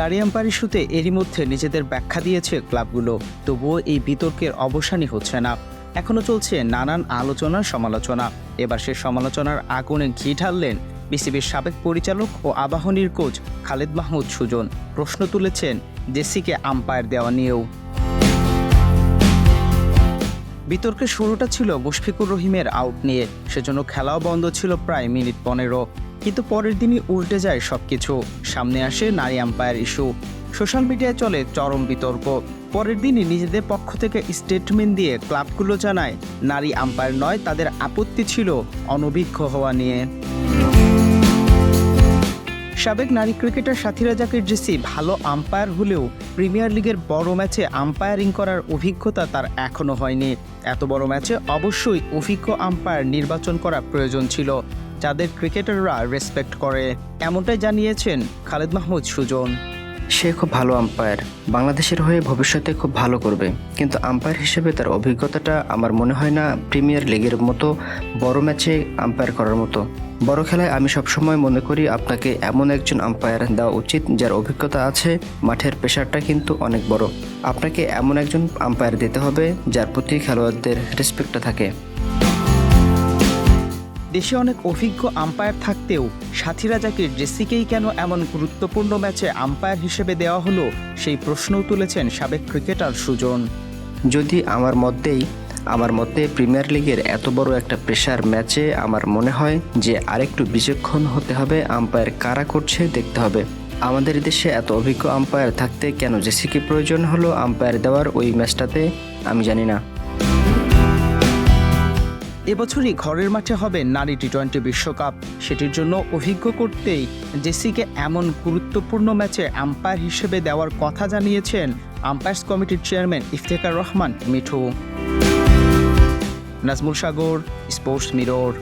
নারী আম্পার ইস্যুতে এরই মধ্যে নিজেদের ব্যাখ্যা দিয়েছে ক্লাবগুলো। তবুও এই বিতর্কের অবসানই হচ্ছে না। এখনও চলছে নানান আলোচনা সমালোচনা। এবার সে সমালোচনার আগুনে ঘি ঢাললেন বিসিবির সাবেক পরিচালক ও আবাহনীর কোচ খালেদ মাহমুদ সুজন। প্রশ্ন তুলেছেন জেসিকে আম্পায়ার দেওয়া নিয়েও। বিতর্কের শুরুটা ছিল মুশফিকুর রহিমের আউট নিয়ে। সেজন্য খেলাও বন্ধ ছিল প্রায় মিনিট পনেরো। কিন্তু পরের দিনই উল্টে যায় সবকিছু। সামনে আসে নারী আম্পায়ার ইস্যু সোশ্যাল মিডিয়ায় চলে চরম বিতর্ক। পরের দিনই নিজেদের পক্ষ থেকে স্টেটমেন্ট দিয়ে ক্লাবগুলো জানায়, নারী আম্পায়ার নয়, তাদের আপত্তি ছিল অনভিজ্ঞ হওয়া নিয়ে। সাবেক নারী ক্রিকেটার সাথীরা জাকির জেসি ভালো আম্পায়ার হলেও প্রিমিয়ার লিগের বড় ম্যাচে আম্পায়ারিং করার অভিজ্ঞতা তার এখনও হয়নি। এত বড় ম্যাচে অবশ্যই অভিজ্ঞ আম্পায়ার নির্বাচন করা প্রয়োজন ছিল, যাদের ক্রিকেটাররা রেসপেক্ট করে। এমনটাই জানিয়েছেন খালেদ মাহমুদ সুজন। সে খুব ভালো আম্পায়ার বাংলাদেশের হয়ে ভবিষ্যতে খুব ভালো করবে। কিন্তু আম্পায়ার হিসেবে তার অভিজ্ঞতাটা আমার মনে হয় না প্রিমিয়ার লিগের মতো বড় ম্যাচে আম্পায়ার করার মতো। বড় খেলায় আমি সবসময় মনে করি আপনাকে এমন একজন আম্পায়ার দেওয়া উচিত যার অভিজ্ঞতা আছে মাঠের প্রেশারটা কিন্তু অনেক বড়। আপনাকে এমন একজন আম্পায়ার দিতে হবে যার প্রতি খেলোয়াড়দের রেসপেক্টটা থাকে। দেশে অনেক অভিজ্ঞ আম্পায়ার থাকতেও সাথীরা জাকির জেসিকেই কেন এমন গুরুত্বপূর্ণ ম্যাচে আম্পায়ার হিসেবে দেওয়া হলো সেই প্রশ্নও তুলেছেন সাবেক ক্রিকেটার সুজন। যদি আমার মধ্যেই আমার মতে প্রিমিয়ার লিগের এত বড় একটা প্রেশার ম্যাচে আমার মনে হয় যে আরেকটু বিচক্ষণ হতে হবে আম্পায়ার কারা করছে দেখতে হবে। আমাদের দেশে এত অভিজ্ঞ আম্পায়ার থাকতে কেন জেসিকে প্রয়োজন হলো আম্পায়ার দেওয়ার ওই ম্যাচটাতে আমি জানি না। এবছরই ঘরের মাঠে হবে নারী টি টোয়েন্টি বিশ্বকাপ। সেটির জন্য অভিজ্ঞ করতেই জেসিকে এমন গুরুত্বপূর্ণ ম্যাচে আম্পায়ার হিসেবে দেওয়ার কথা জানিয়েছেন আম্পায়ার্স কমিটির chairman Iftekhar Rahman Mithu. Nazmul সাগর স্পোর্টস মিরর